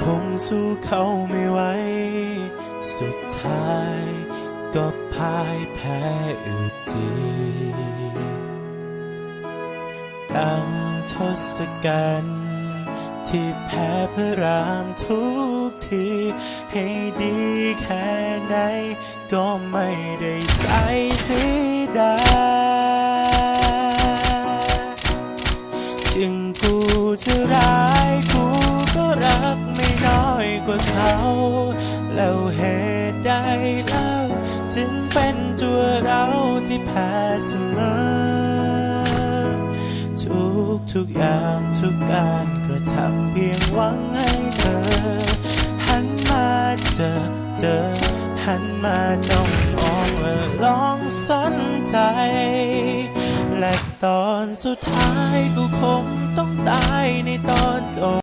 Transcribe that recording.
คงสู้เขาไม่ไหว สุดท้ายก็พ่ายแพ้อึดดีดังทศกัณฐ์ที่แพ้พระรามทุกที ให้ดีแค่ไหน ก็ไม่ได้ใจเสียดายถึงกูจะร้ายกู ว่าเขา แล้วเหตุใดเล่าจึงเป็นตัวเราที่แพ้เสมอ ทุกทุกอย่างทุกการกระทำเพียงหวังให้เธอ หันมาเจอเจอ หันมาจ้องมองและลองสนใจ และตอนสุดท้ายกูคงต้องตายในตอนจบ